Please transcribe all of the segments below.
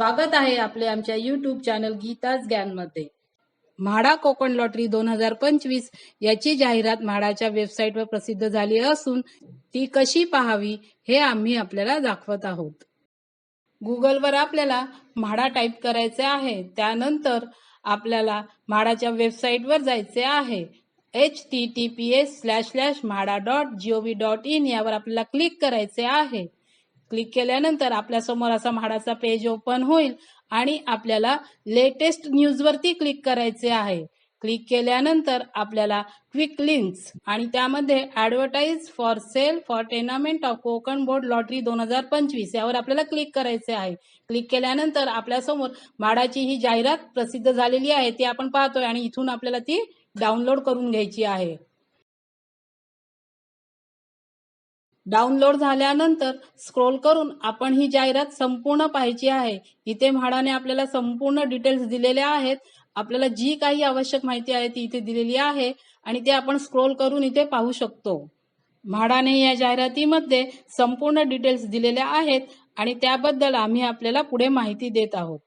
स्वागत आहे आपले आमच्या युट्यूब चॅनल गीताच ज्ञानमध्ये. म्हाडा कोकण लॉटरी दोन हजार पंचवीस याची जाहिरात म्हाडाच्या वेबसाईटवर प्रसिद्ध झाली असून ती कशी पाहावी हे आम्ही आपल्याला दाखवत आहोत. गुगलवर आपल्याला म्हाडा टाईप करायचे आहे. त्यानंतर आपल्याला म्हाडाच्या वेबसाईटवर जायचे आहे. H T T P S slash slash MHADA dot G O dot in यावर आपल्याला क्लिक करायचे आहे. क्लिक केल्यानंतर आपल्यासमोर असा म्हाडाचा पेज ओपन होईल आणि आपल्याला लेटेस्ट न्यूजवरती क्लिक करायचे आहे. क्लिक केल्यानंतर आपल्याला क्विक लिंक्स आणि त्यामध्ये advertise for sale for tenement of Konkan board lottery दोन हजार पंचवीस यावर आपल्याला क्लिक करायचे आहे. क्लिक केल्यानंतर आपल्यासमोर म्हाडाची ही जाहिरात प्रसिद्ध झालेली आहे ती आपण पाहतोय आणि इथून आपल्याला ती डाउनलोड करून घ्यायची आहे. डाउनलोड झाल्यानंतर स्क्रोल करून आपण ही जाहिरात संपूर्ण पाहायची आहे. इथे म्हाडाने आपल्याला संपूर्ण डिटेल्स दिलेल्या आहेत. आपल्याला जी काही आवश्यक माहिती आहे ती इथे दिलेली आहे आणि ते आपण स्क्रोल करून इथे पाहू शकतो. म्हाडाने या जाहिरातीमध्ये संपूर्ण डिटेल्स दिलेल्या आहेत आणि त्याबद्दल आम्ही आपल्याला पुढे माहिती देत आहोत.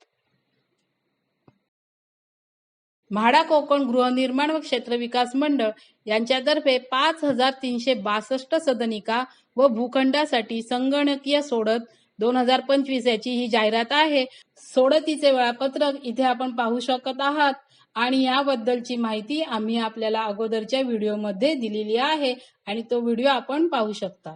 म्हाडा कोकण गृहनिर्माण व क्षेत्र विकास मंडळ यांच्यातर्फे पाच हजार तीनशे बासष्ट सदनिका व भूखंडासाठी संगणकीय सोडत दोन हजार पंचवीस याची ही जाहिरात आहे. सोडतीचे वेळापत्रक इथे आपण पाहू शकत आहात. आणि याबद्दलची माहिती आम्ही आपल्याला अगोदरच्या व्हिडिओमध्ये दिलेली आहे आणि तो व्हिडिओ आपण पाहू शकता.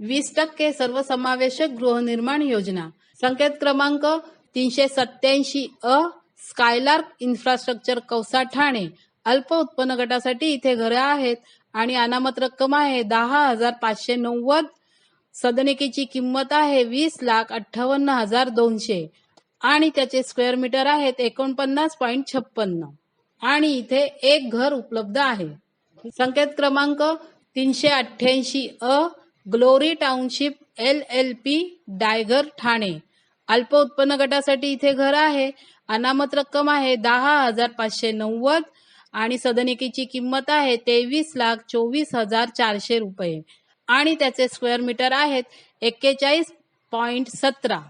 वीस टक्के सर्वसमावेशक गृहनिर्माण योजना. संकेत क्रमांक तीनशे सत्याऐंशी अ स्कायलार्क इन्फ्रास्ट्रक्चर कौसा ठाणे अल्प उत्पन्न गटासाठी इथे घरे आहेत आणि अनामत रक्कम आहे दहा हजार पाचशे नव्वद. सदनिकेची किंमत आहे वीस लाख अठ्ठावन्न हजार दोनशे. आणि त्याचे स्क्वेअर मीटर आहेत एकोणपन्नास पॉईंट छप्पन्न. आणि इथे एक घर उपलब्ध आहे. संकेत क्रमांक तीनशे अठ्ठ्याऐंशी अ glory township L L P Daighar Thane. अल्प उत्पन्न गटासाठी इथे घर आहे. अनामत रक्कम आहे दहा हजार पाचशे नव्वद आणि सदनिकेची किंमत आहे तेवीस लाख चोवीस हजार चारशे रुपये. आणि त्याचे स्क्वेअर मीटर आहेत एक्केचाळीस पॉइंट सतरा.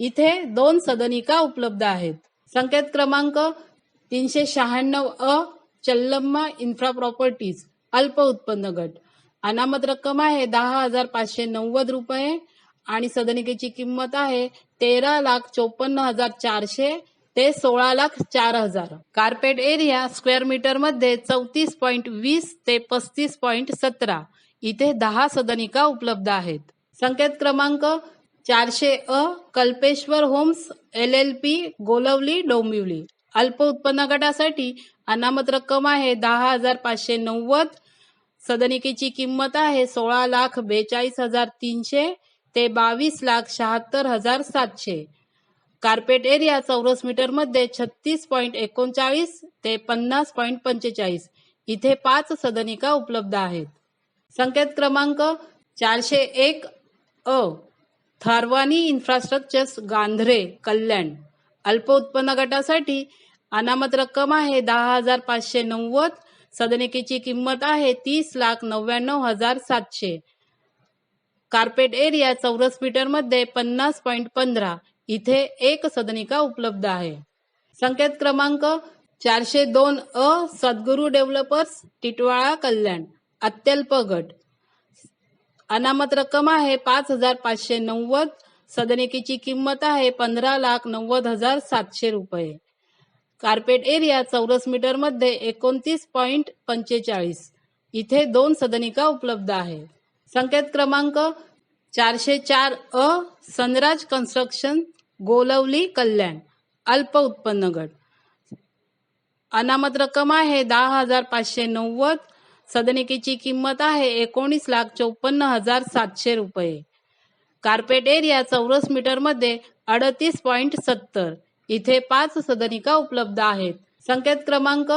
इथे दोन सदनिका उपलब्ध आहेत. संकेत क्रमांक तीनशे शहाण्णव अ चल्लम्मा इन्फ्रा प्रॉपर्टीज अल्प उत्पन्न गट. अनामत रक्कम आहे दहा हजार पाचशे नव्वद रुपये आणि सदनिकेची किंमत आहे तेरा लाख चोपन्न हजार चारशे ते सोळा लाख चार हजार. कार्पेट एरिया स्क्वेअर मीटरमध्ये चौतीस पॉईंट वीस ते पस्तीस पॉईंट सतरा. इथे दहा सदनिका उपलब्ध आहेत. संकेत क्रमांक चारशे अ Kalpeshwar homes L L P Golavali Dombivli. अल्प उत्पन्न गटासाठी अनामत रक्कम आहे दहा हजार पाचशे नव्वद. सदनिकेची किंमत आहे सोळा लाख बेचाळीस हजार तीनशे ते बावीस लाख शहात्तर हजार सातशे. कार्पेट एरिया चौरस मीटरमध्ये छत्तीस पॉईंट एकोणचाळीस ते पन्नास पॉईंट पंचेचाळीस इथे पाच सदनिका उपलब्ध आहेत. संकेत क्रमांक चारशे एक अ थारवानी इन्फ्रास्ट्रक्चर्स गांधरे कल्याण. अल्प उत्पन्न गटासाठी अनामत रक्कम आहे दहा हजार पाचशे नव्वद सदनिकेची किंमत आहे तीस लाख नव्याण्णव हजार सातशे. कार्पेट एरिया चौरस मीटरमध्ये पन्नास पॉईंट पंधरा इथे एक सदनिका उपलब्ध आहे. संकेत क्रमांक चारशे दोन अ सद्गुरू डेव्हलपर्स टिटवाळा कल्याण अत्यल्प गट. अनामत रक्कम आहे पाच हजार पाचशे नव्वद सदनिकेची किंमत आहे पंधरा लाख नव्वद हजार सातशे रुपये. कार्पेट एरिया चौरस मीटरमध्ये एकोणतीस पॉइंट पंचेचाळीस. इथे दोन सदनिका उपलब्ध आहे. संकेत क्रमांक चारशे चार अ सनराज कन्स्ट्रक्शन गोलवली कल्याण. अल्प उत्पन्न गट. अनामत रक्कम आहे दहा हजार पाचशे नव्वद. सदनिकेची किंमत आहे एकोणीस लाख चौपन्न हजार सातशे रुपये. कार्पेट एरिया चौरस मीटरमध्ये अडतीस पॉइंट सत्तर. इथे पाच सदनिका उपलब्ध आहेत. संकेत क्रमांक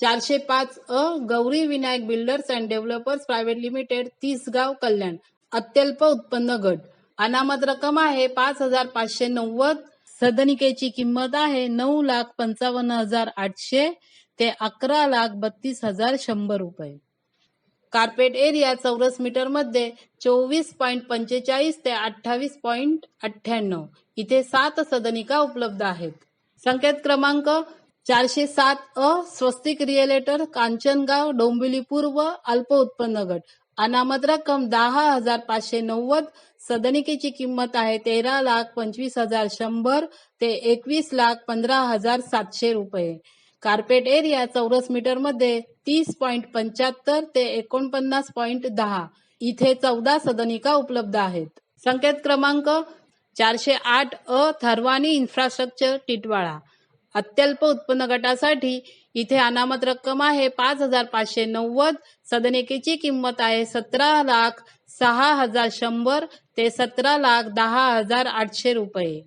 चारशे पाच अ Gauri Vinayak builders and developers private limited Tisgaon Kalyan. अत्यल्प उत्पन्न गट. अनामत रक्कम आहे पाच हजार पाचशे नव्वद. सदनिकेची किंमत आहे नऊ लाख पंचावन्न हजार आठशे. ते अकरा लाख बत्तीस हजार शंभर रुपये. कार्पेट एरिया चौरस मीटरमध्ये चोवीस पॉईंट पंचेचाळीस ते अठ्ठावीस पॉईंट अठ्ठ्याण्णव. इथे सात सदनिका उपलब्ध आहेत. संकेत क्रमांक चारशे सात अ स्वस्तिक रिएलेटर कांचनगाव डोंबिवली पूर्व अल्प उत्पन्न गट. अनामत रक्कम दहा हजार पाचशे नव्वद. सदनिकेची किंमत आहे तेरा लाख पंचवीस हजार शंभर. ते एकवीस लाख पंधरा हजार सातशे रुपये. कार्पेट एरिया चौरस मीटरमध्ये तीस पॉइंट पंच्याहत्तर ते एकोणपन्नास पॉइंट दहा. इथे चौदा सदनिका उपलब्ध आहेत. संकेत क्रमांक चारशे आठ अ थरवानी इन्फ्रास्ट्रक्चर टिटवाळा. अत्यल्प उत्पन्न गटासाठी इथे अनामत रक्कम आहे. पाच हजार पाचशे नव्वद. सदनिकेची किंमत आहे सतरा लाख सहा हजार शंभर. ते सतरा लाख दहा हजार आठशे रुपये.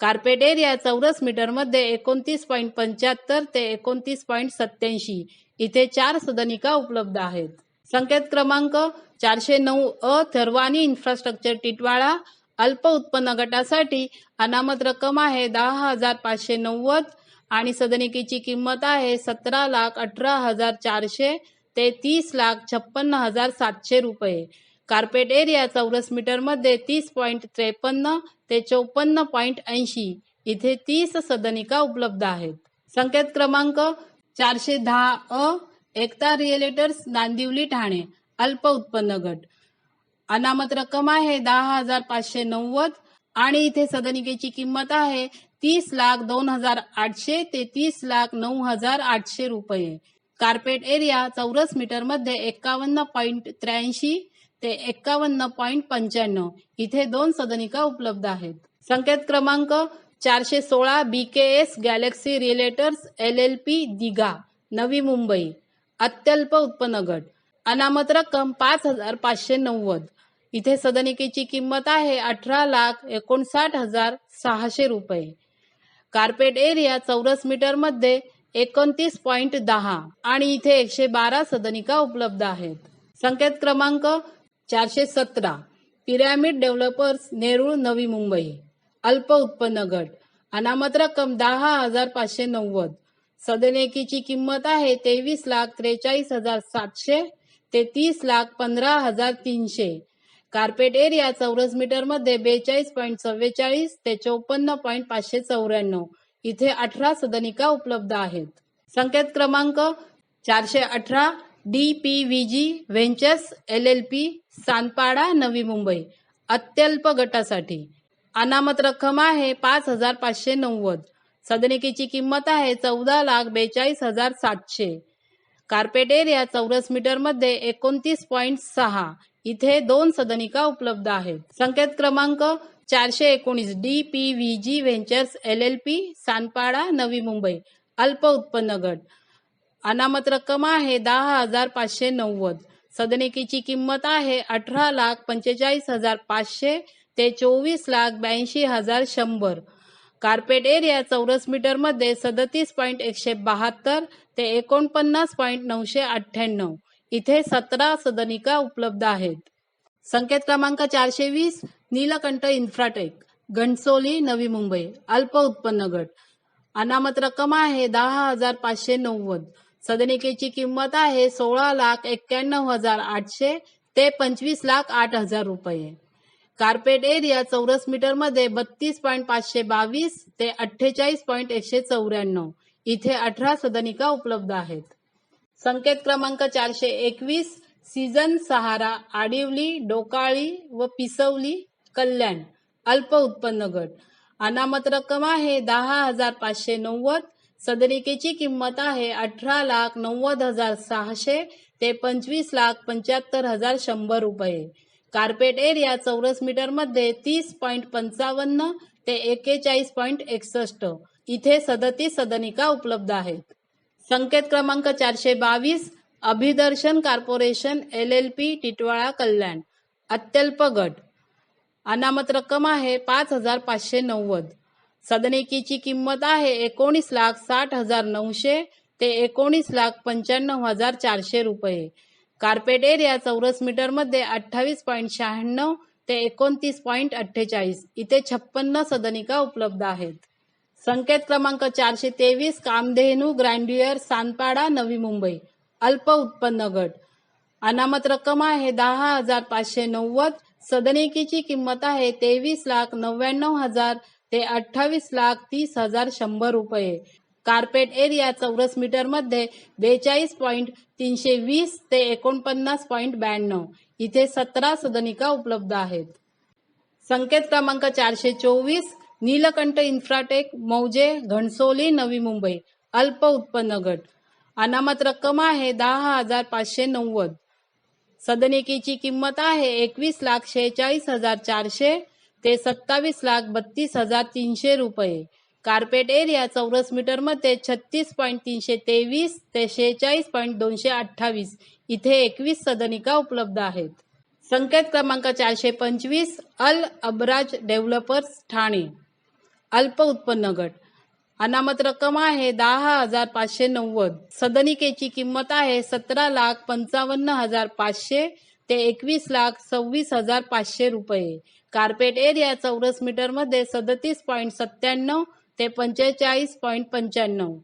कार्पेट एरिया चौरस मीटरमध्ये एकोणतीस पॉईंट पंच्याहत्तर ते एकोणतीस पॉईंट सत्याऐंशी इथे चार सदनिका उपलब्ध आहेत. संकेत क्रमांक चारशे नऊ अ थरवानी इन्फ्रास्ट्रक्चर टिटवाळा. अल्प उत्पन्न गटासाठी अनामत रक्कम आहे दहा हजार पाचशे नव्वद. आणि सदनिकेची किंमत आहे सतरा लाख अठरा हजार चारशे ते तीस लाख छप्पन्न हजार सातशे रुपये. कार्पेट एरिया चौरस मीटरमध्ये तीस पॉईंट त्रेपन्न ते चौपन्न पॉईंट ऐंशी. इथे तीस सदनिका उपलब्ध आहेत. संकेत क्रमांक चारशे दहा अ एकता रिएलेटर्स नांदिवली ठाणे अल्प उत्पन्न गट. अनामत रक्कम आहे दहा हजार पाचशे नव्वद आणि इथे सदनिकेची किंमत आहे तीस लाख दोन हजार आठशे ते तीस लाख नऊ हजार आठशे रुपये. कार्पेट एरिया चौरस मीटरमध्ये एक्कावन्न पॉईंट त्र्याऐंशी ते एक्कावन्न पॉईंट पंच्याण्णव इथे दोन सदनिका उपलब्ध आहेत. संकेत क्रमांक चारशे सोळा B K S galaxy realtors L L P Digha Navi Mumbai अत्यल्प उत्पन्न गट अनामत रक्कम पाच हजार पाचशे नव्वद. इथे सदनिकेची किंमत आहे अठरा लाख एकोणसाठ हजार सहाशे रुपये. कार्पेट एरिया चौरस मीटरमध्ये एकोणतीस पॉइंट दहा आणि इथे एकशे बारा सदनिका उपलब्ध आहेत. संकेत क्रमांक चारशे सतरा पिरॅमिड डेव्हलपर्स नेरूळ नवी मुंबई. अल्प उत्पन्न गट. अनामत रक्कम दहा हजार पाचशे नव्वद. सदनिकेची किंमत आहे तेवीस लाख त्रेचाळीस हजार सातशे ते तीस लाख पंधरा हजार तीनशे. कार्पेट एरिया चौरस मीटरमध्ये बेचाळीस पॉईंट चव्वेचाळीस ते चौपन्न पॉईंट पाचशे चौऱ्याण्णव. इथे अठरा सदनिका उपलब्ध आहेत. संकेत क्रमांक चारशे अठरा D P V G ventures L L P Sanpada Navi Mumbai. अत्यल्प गटासाठी. अनामत रक्कम आहे पाच हजार पाचशे नव्वद. सदनिकेची किंमत आहे चौदा लाख बेचाळीस हजार सातशे. कार्पेट एरिया चौरस मीटरमध्ये एकोणतीस पॉईंट सहा. इथे दोन सदनिका उपलब्ध आहेत. संकेत क्रमांक चारशे एकोणीस D P V G ventures L L P Sanpada Navi Mumbai अल्प उत्पन्न गट. अनामत रक्कम आहे दहा हजार पाचशे नव्वद. सदनिकेची किंमत आहे अठरा लाख पंचेचाळीस हजार पाचशे ते चोवीस लाख ब्याऐंशी हजार शंभर. कार्पेट एरिया चौरस मीटरमध्ये सदतीस पॉईंट एकशे बहात्तर ते एकोणपन्नास पॉईंट नऊशे अठ्ठ्याण्णव. इथे सतरा सदनिका उपलब्ध आहेत. संकेत क्रमांक चारशे वीस नीलकंठ इन्फ्राटेक घणसोली नवी मुंबई अल्प उत्पन्न गट. अनामत रक्कम आहे दहा हजार पाचशे नव्वद. सदनिकेची किंमत आहे सोळा लाख एक्क्याण्णव हजार आठशे ते पंचवीस लाख आठ हजार रुपये. कार्पेट एरिया चौरस मीटरमध्ये बत्तीस पॉईंट पाचशे बावीस ते अठ्ठेचाळीस पॉईंट एकशे चौऱ्याण्णव. इथे अठरा सदनिका उपलब्ध आहेत. संकेत क्रमांक चारशे एकवीस सीझन सहारा आडिवली डोकाळी व पिसवली कल्याण अल्प उत्पन्न गट. अनामत रक्कम आहे दहा हजार पाचशे नव्वद सदनिकेची किंमत आहे अठरा लाख नव्वद हजार सहाशे ते पंचवीस लाख पंच्याहत्तर हजार शंभर रुपये. कार्पेट एरिया चौरस मीटरमध्ये तीस पॉईंट पंचावन्न ते एक्केचाळीस पॉईंट एकसष्ट. इथे सदतीस सदनिका उपलब्ध आहेत. संकेत क्रमांक चारशे बावीस Abhidarshan corporation L L P Titwala Kalyan अत्यल्प गट. अनामत रक्कम आहे पाच हजार पाचशे नव्वद. सदनिकेची किंमत आहे एकोणीस लाख साठ हजार नऊशे ते एकोणीस लाख पंच्याण्णव हजार चारशे रुपये. कार्पेट एरिया चौरस मीटरमध्ये अठ्ठावीस पॉईंट शहाण्णव ते एकोणतीस पॉईंट अठ्ठेचाळीस. इथे छप्पन्न सदनिका उपलब्ध आहेत. संकेत क्रमांक चारशे तेवीस कामधेनू ग्रँड्युअर सानपाडा नवी मुंबई. अल्प उत्पन्न गट. अनामत रक्कम आहे दहा हजार पाचशे नव्वद. सदनिकेची किंमत आहे तेवीस लाख नव्याण्णव हजार ते अठ्ठावीस लाख तीस हजार शंभर रुपये. कार्पेट एरिया चौरस मीटरमध्ये बेचाळीस पॉईंट तीनशे वीस ते एकोणपन्नास पॉईंट ब्याण्णव. इथे सतरा सदनिका उपलब्ध आहेत. संकेत क्रमांक चारशे चोवीस नीलकंठ इन्फ्राटेक मौजे घणसोली नवी मुंबई अल्प उत्पन्न गट. अनामत रक्कम आहे दहा हजार पाचशे नव्वद. सदनिकेची किंमत आहे एकवीस लाख शेहेचाळीस हजार चारशे ते सत्तावीस लाख बत्तीस हजार तीनशे रुपये. कार्पेट एरिया चौरस मीटरमध्ये छत्तीस पॉईंट तीनशे तेवीस ते शेहेचाळीस पॉईंट दोनशे अठ्ठावीस इथे एकवीस सदनिका उपलब्ध आहेत. संकेत क्रमांक चारशे पंचवीस अल अबराज डेव्हलपर्स ठाणे. अल्प उत्पन्न गट. अनामत रक्कम आहे दहा हजार पाचशे नव्वद. सदनिकेची किंमत आहे सतरा लाख पंचावन्न हजार पाचशे ते एकवीस लाख सव्वीस हजार पाचशे रुपये. कार्पेट एरिया चौरस मीटरमध्ये सदतीस पॉईंट सत्त्याण्णव ते पंचेचाळीस पॉईंट पंच्याण्णव.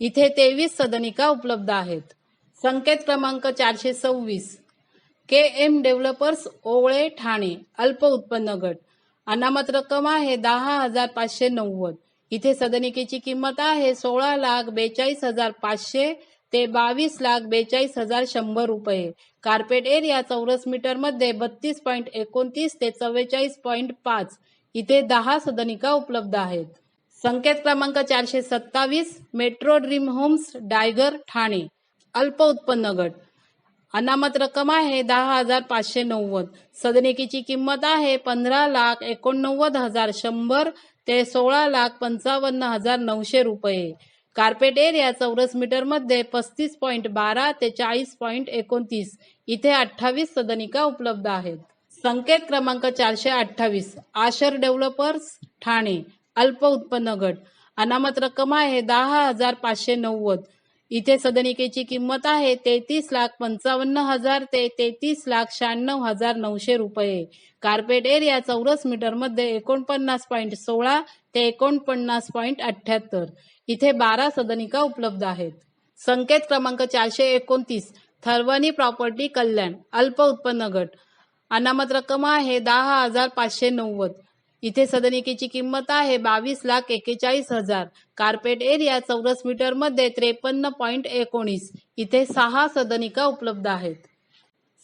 इथे तेवीस सदनिका उपलब्ध आहेत. संकेत क्रमांक चारशे सव्वीस. K M developers Owale Thane अल्प उत्पन्न गट. अनामत रक्कम आहे दहा हजार पाचशे नव्वद. इथे सदनिकेची किंमत आहे सोळा लाख बेचाळीस हजार पाचशे ते बावीस लाख बेचाळीस हजार शंभर रुपये. कार्पेट एरिया चौरस मीटरमध्ये बत्तीस पॉईंट एकोणतीस ते चव्वेचाळीस पॉईंट पाच. इथे दहा सदनिका उपलब्ध आहेत. संकेत क्रमांक चारशे सत्तावीस metro dream homes Daighar Thane. अल्प उत्पन्न गट. अनामत रक्कम आहे दहा हजार पाचशे नव्वद. सदनिकेची किंमत आहे पंधरा लाख एकोणनव्वद हजार शंभर ते सोळा लाख पंचावन्न हजार नऊशे रुपये. कार्पेट एरिया चौरस मीटरमध्ये पस्तीस पॉईंट बारा ते चाळीस पॉईंट एकोणतीस. इथे अठ्ठावीस सदनिका उपलब्ध आहेत. संकेत क्रमांक चारशे अठ्ठावीस. आशर डेव्हलपर्स ठाणे अल्प उत्पन्न गट. अनामत रक्कम आहे दहा हजार पाचशे नव्वद. इथे सदनिकेची किंमत आहे तेहतीस लाख पंचावन्न हजार ते तेहतीस लाख शहाण्णव हजार नऊशे रुपये. कार्पेट एरिया चौरस मीटरमध्ये एकोणपन्नास पॉईंट सोळा ते एकोणपन्नास पॉईंट अठ्ठ्याहत्तर. इथे बारा सदनिका उपलब्ध आहेत. संकेत क्रमांक चारशे एकोणतीस थरवणी प्रॉपर्टी कल्याण अल्प उत्पन्न गट. अनामत रक्कम आहे दहा हजार पाचशे नव्वद. इथे सदनिकेची किंमत आहे बावीस लाख एक्केचाळीस हजार. कार्पेट एरिया चौरस मीटरमध्ये त्रेपन्न पॉईंट एकोणीस. इथे सहा सदनिका उपलब्ध आहेत.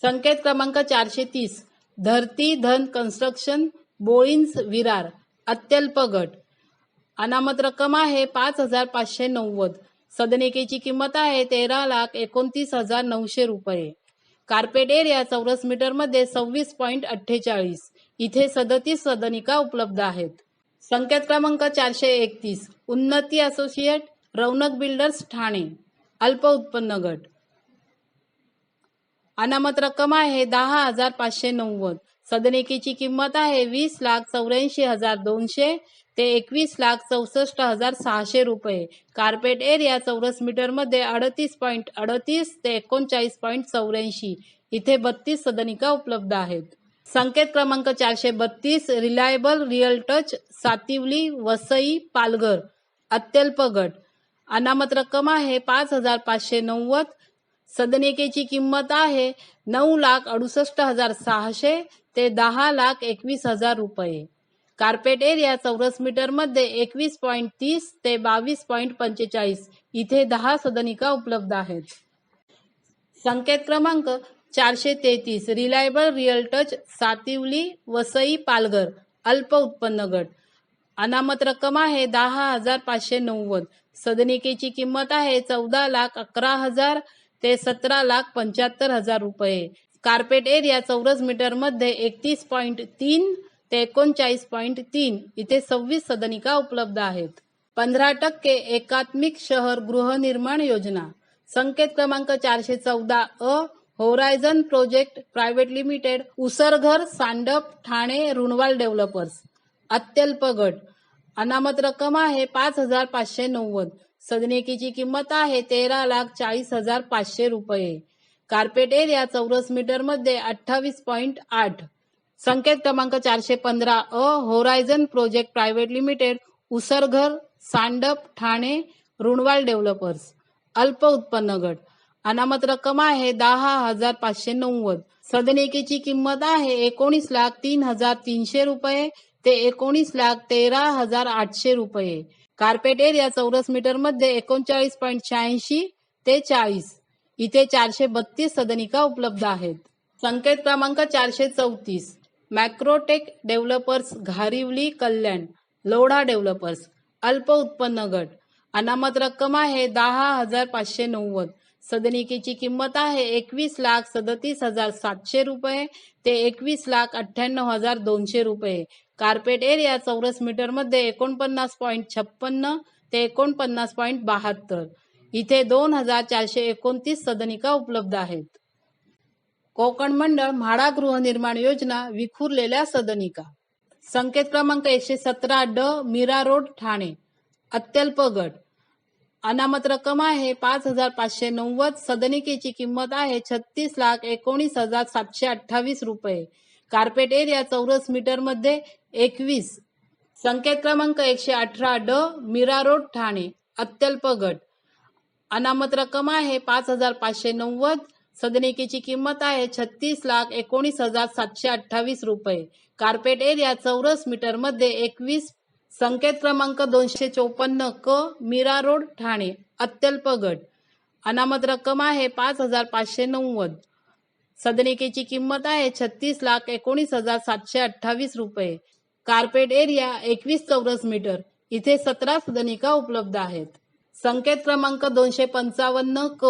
संकेत क्रमांक चारशे तीस. धरती धन कन्स्ट्रक्शन बोळींस विरार अत्यल्प गट. अनामत रक्कम आहे पाच हजार पाचशे नव्वद. सदनिकेची किंमत आहे तेरा लाख एकोणतीस हजार नऊशे रुपये. कार्पेट एरिया चौरस मीटरमध्ये सव्वीस पॉईंट अठ्ठेचाळीस. इथे सदतीस सदनिका उपलब्ध आहेत. संकेत क्रमांक चारशे एकतीस उन्नती असोसिएट रौनक बिल्डर्स ठाणे अल्प उत्पन्न गट. अनामत रक्कम आहे दहा हजार पाचशे नव्वद. सदनिकेची किंमत आहे वीस लाख चौऱ्याऐंशी हजार दोनशे ते एकवीस लाख चौसष्ट हजार सहाशे रुपये. कार्पेट एरिया चौरस मीटरमध्ये अडतीस पॉईंट अडतीस ते एकोणचाळीस पॉईंट चौऱ्याऐंशी. इथे बत्तीस सदनिका उपलब्ध आहेत. संकेत क्रमांक चारशे बत्तीस reliable real touch Sativali Vasai Palghar अत्यल्प गट. अनामत रक्कम आहे पाच हजार पाचशे नव्वद. सदनिकेची किंमत आहे नऊ लाख अडुसष्ट हजार सहाशे ते दहा लाख एकवीस हजार रुपये. कार्पेट एरिया चौरस मीटरमध्ये एकवीस पॉईंट तीस ते बावीस पॉईंट पंचेचाळीस. इथे दहा सदनिका उपलब्ध आहेत. संकेत क्रमांक चारशे तेहतीस. Reliable real touch Sativali Vasai Palghar. अल्प उत्पन्न गट. अनामत रक्कम आहे दहा हजार पाचशे नव्वद. सदनिकेची किंमत आहे चौदा लाख अकरा हजार ते सतरा लाख पंच्याहत्तर हजार रुपये. कार्पेट एरिया चौरस मीटरमध्ये एकतीस पॉईंट तीन ते एकोणचाळीस पॉईंट तीन इथे सव्वीस सदनिका उपलब्ध आहेत. पंधरा टक्के एकात्मिक शहर गृहनिर्माण योजना. संकेत क्रमांक चारशे चौदा अ horizon project private limited Usarghar Sandap Thane Runwal developers. अत्यल्प गट. अनामत रक्कम आहे पाच हजार पाचशे नव्वद. सदनिकेची किंमत आहे तेरा लाख चाळीस हजार पाचशे रुपये. कार्पेट एरिया चौरस मीटरमध्ये अठ्ठावीस पॉईंट आठ. संकेत क्रमांक चारशे पंधरा अ horizon project private limited Usarghar Sandap Thane Runwal developers. अल्प उत्पन्न गट. अनामत रक्कम आहे दहा हजार पाचशे नव्वद. सदनिकेची किंमत आहे एकोणीस लाख तीन हजार तीनशे रुपये ते एकोणीस लाख तेरा हजार आठशे रुपये. कार्पेट एरिया चौरस मीटरमध्ये एकोणचाळीस पॉईंट शहाऐंशी ते चाळीस. इथे चारशे बत्तीस सदनिका उपलब्ध आहेत. संकेत क्रमांक चारशे चौतीस. Macrotech developers Gharivali Kalyan Lodha developers अल्प उत्पन्न गट. अनामत रक्कम आहे दहा हजार पाचशे नव्वद. सदनिकेची किंमत आहे एकवीस लाख सदतीस हजार सातशे रुपये. ते एकवीस लाख अठ्ठ्याण्णव हजार दोनशे रुपये. कार्पेट एरिया चौरस मीटरमध्ये एकोणपन्नास पॉईंट छप्पन्न ते एकोणपन्नास पॉईंट बहात्तर. इथे दोन हजार चारशे एकोणतीस सदनिका उपलब्ध आहेत. कोकण मंडळ म्हाडा गृहनिर्माण योजना विखुरलेल्या सदनिका. संकेत क्रमांक एकशे सतरा ड मीरा रोड ठाणे. अत्यल्प गट. अनामत रक्कम आहे पाच हजार पाचशे नव्वद. सदनिकेची किंमत आहे छत्तीस लाख एकोणीस हजार सातशे अठ्ठावीस रुपये. कार्पेट एरिया चौरस मीटरमध्ये एकवीस. संकेत क्रमांक एकशे अठरा ड मीरा रोड ठाणे अत्यल्प गट. अनामत रक्कम आहे पाच हजार पाचशे नव्वद. सदनिकेची किंमत आहे छत्तीस लाख एकोणीस हजार सातशे अठ्ठावीस रुपये. कार्पेट एरिया चौरस मीटरमध्ये एकवीस. संकेत क्रमांक दोनशे चोपन्न क मीरा रोड ठाणे अत्यल्प गट. अनामत रक्कम आहे पाच हजार पाचशे नव्वद. सदनिकेची किंमत आहे छत्तीस लाख एकोणीस हजार सातशे अठ्ठावीस रुपये. कार्पेट एरिया एकवीस चौरस मीटर. इथे सतरा सदनिका उपलब्ध आहेत. संकेत क्रमांक दोनशे पंचावन्न क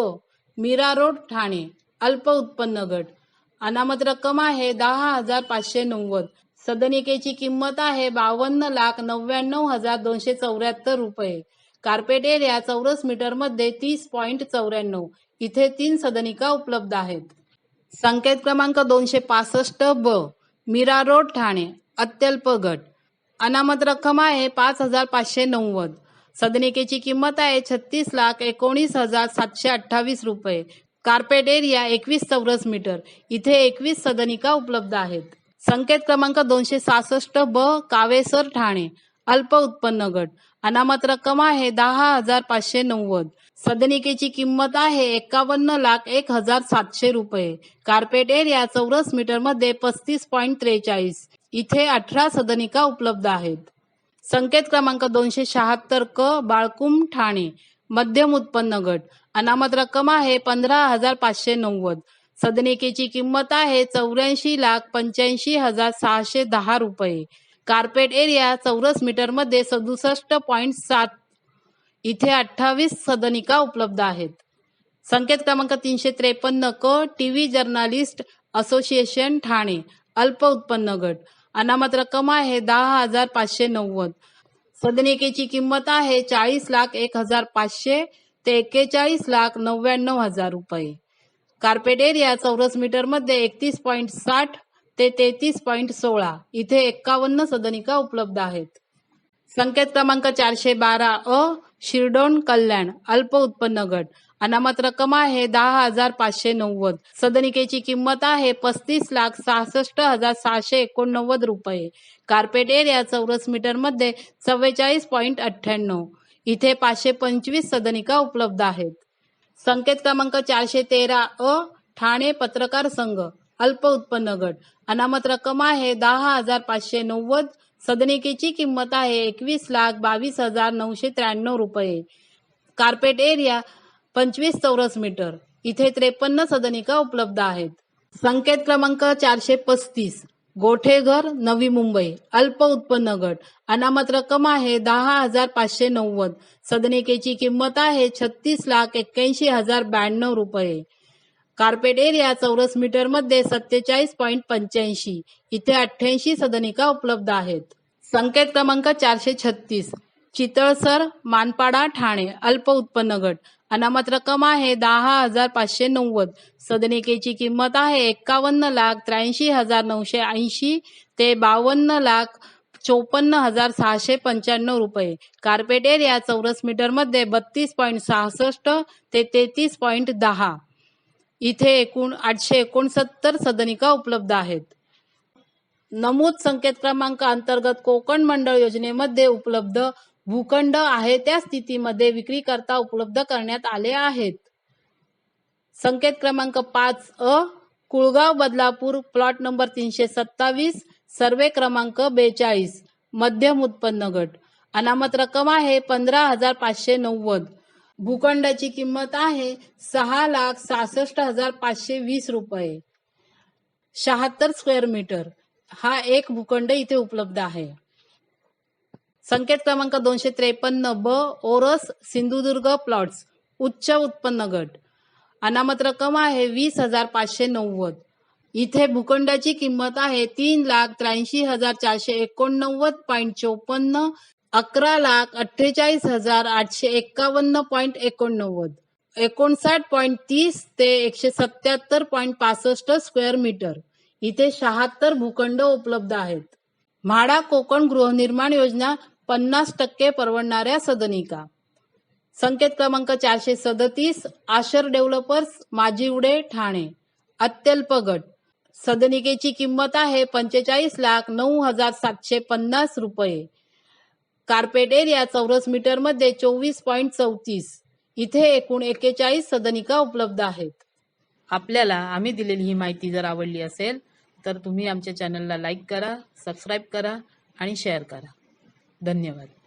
मीरा रोड ठाणे. अल्प उत्पन्न गट. अनामत रक्कम आहे दहा हजार पाचशे नव्वद. सदनिकेची किंमत आहे बावन्न लाख नव्याण्णव हजार दोनशे चौऱ्याहत्तर रुपये. कार्पेट एरिया चौरस मीटरमध्ये तीस पॉईंट चौऱ्याण्णव. इथे तीन सदनिका उपलब्ध आहेत. संकेत क्रमांक दोनशे पासष्ट ब. मीरा रोड ठाणे. अत्यल्प गट. अनामत रक्कम आहे पाच हजार पाचशे नव्वद. सदनिकेची किंमत आहे छत्तीस लाख एकोणीस हजार सातशे अठ्ठावीस रुपये. कार्पेट एरिया एकवीस चौरस मीटर इथे एकवीस सदनिका उपलब्ध आहेत. संकेत क्रमांक दोनशे सहासष्ट ब कावेसर ठाणे अल्प उत्पन्न गट. अनामत रक्कम आहे दहा हजार पाचशे नव्वद. सदनिकेची किंमत आहे एकावन्न लाख एक हजार सातशे रुपये. कार्पेट एरिया चौरस मीटरमध्ये पस्तीस पॉईंट त्रेचाळीस. इथे अठरा सदनिका उपलब्ध आहेत. संकेत क्रमांक दोनशे शहात्तर क बाळकुम ठाणे मध्यम उत्पन्न गट. अनामत रक्कम आहे पंधरा हजार पाचशे नव्वद. सदनिकेची किंमत आहे चौऱ्याऐंशी लाख पंच्याऐंशी हजार सहाशे दहा रुपये. कार्पेट एरिया चौरस मीटरमध्ये सदुसष्ट पॉईंट सात इथे अठ्ठावीस सदनिका उपलब्ध आहेत. संकेत क्रमांक तीनशे त्रेपन्न क टीव्ही जर्नालिस्ट असोसिएशन ठाणे अल्प उत्पन्न गट. अनामत रक्कम आहे दहा हजार पाचशे नव्वद. सदनिकेची किंमत आहे चाळीस लाख एक हजार पाचशे ते एक्केचाळीस लाख नव्याण्णव हजार रुपये. कार्पेट एरिया चौरस मीटरमध्ये एकतीस पॉईंट साठ ते तेहतीस पॉईंट सोळा इथे एक्कावन्न सदनिका उपलब्ध आहेत. संकेत क्रमांक चारशे बारा अ शिरडोन कल्याण अल्प उत्पन्न गट. अनामत रक्कम आहे दहा हजार पाचशे नव्वद. सदनिकेची किंमत आहे पस्तीस लाख सहासष्ट हजार सहाशे एकोणनव्वद रुपये. कार्पेट एरिया चौरस मीटरमध्ये चव्वेचाळीस पॉईंट अठ्ठ्याण्णव. इथे पाचशे पंचवीस सदनिका उपलब्ध आहेत. संकेत क्रमांक चारशे तेरा अ ठाणे पत्रकार संघ अल्प उत्पन्न गट. अनामत रक्कम आहे दहा हजार पाचशे नव्वद सदनिकेची किंमत आहे एकवीस लाख बावीस हजार नऊशे त्र्याण्णव रुपये. कार्पेट एरिया पंचवीस चौरस मीटर. इथे त्रेपन्न सदनिका उपलब्ध आहेत. संकेत क्रमांक चारशे पस्तीस. गोठेघर नवी मुंबई. अल्प उत्पन्न गट. अनामत रक्कम आहे दहा हजार पाचशे नव्वद. सदनिकेची किंमत आहे छत्तीस लाख एक्क्याऐंशी हजार ब्याण्णव रुपये. कार्पेट एरिया चौरस मीटरमध्ये सत्तेचाळीस पॉईंट पंच्याऐंशी. इथे अठ्ठ्याऐंशी सदनिका उपलब्ध आहेत. संकेत क्रमांक चारशे छत्तीस. चितळसर मानपाडा ठाणे. अल्प उत्पन्न गट. अनामत रक्कम आहे दहा हजार पाचशे नव्वद. सदनिकेची किंमत आहे एक्कावन्न लाख त्र्याऐंशी हजार नऊशे ऐंशी ते बावन्न लाख चोपन्न हजार सहाशे पंच्याण्णव रुपये. कार्पेट एरिया चौरस मीटरमध्ये बत्तीस पॉईंट सहासष्ट ते तेहतीस पॉईंट दहा. इथे एकूण आठशे एकोणसत्तर सदनिका उपलब्ध आहेत. नमूद संकेत क्रमांक अंतर्गत कोकण मंडळ योजनेमध्ये उपलब्ध भूखंड आहे त्या स्थितीमध्ये विक्रीकरता उपलब्ध करण्यात आले आहेत. संकेत क्रमांक पाच अ कुळगाव बदलापूर प्लॉट नंबर तीनशे सत्तावीस सर्वे क्रमांक बेचाळीस मध्यम उत्पन्न गट. अनामत रक्कम आहे पंधरा हजार पाचशे नव्वद. भूखंडाची किंमत आहे सहा लाख सहासष्ट हजार पाचशे वीस रुपये. शहात्तर स्क्वेअर मीटर. हा एक भूखंड इथे उपलब्ध आहे. संकेत क्रमांक दोनशे त्रेपन्न ब ओरस सिंधुदुर्ग प्लॉट्स उच्च उत्पन्न गट. अनामत रक्कम आहे वीस हजार पाचशे नव्वद. इथे भूखंडाची किंमत आहे तीन लाख त्र्याऐंशी हजार चारशे एकोणनव्वद पॉईंट चोपन्न अकरा लाख अठ्ठेचाळीस हजार आठशे एक्कावन्न पॉईंट एकोणनव्वद. एकोणसाठ पॉईंट तीस ते एकशे सत्याहत्तर पॉईंट पासष्ट स्क्वेअर मीटर. इथे शहात्तर भूखंड उपलब्ध आहेत. म्हाडा कोकण गृहनिर्माण योजना पन्नास टक्के परवडणाऱ्या सदनिका. संकेत क्रमांक चारशे सदतीस आशर डेव्हलपर्स माजीवडे ठाणे. अत्यल्प गट. सदनिकेची किंमत आहे पंचेचाळीस लाख नऊ हजार सातशे पन्नास रुपये. कार्पेट एरिया चौरस मीटरमध्ये चोवीस पॉईंट चौतीस. इथे एकूण एकेचाळीस सदनिका उपलब्ध आहेत. आपल्याला आम्ही दिलेली ही माहिती जर आवडली असेल तर तुम्ही आमच्या चॅनलला लाईक करा सबस्क्राईब करा आणि शेअर करा. धन्यवाद.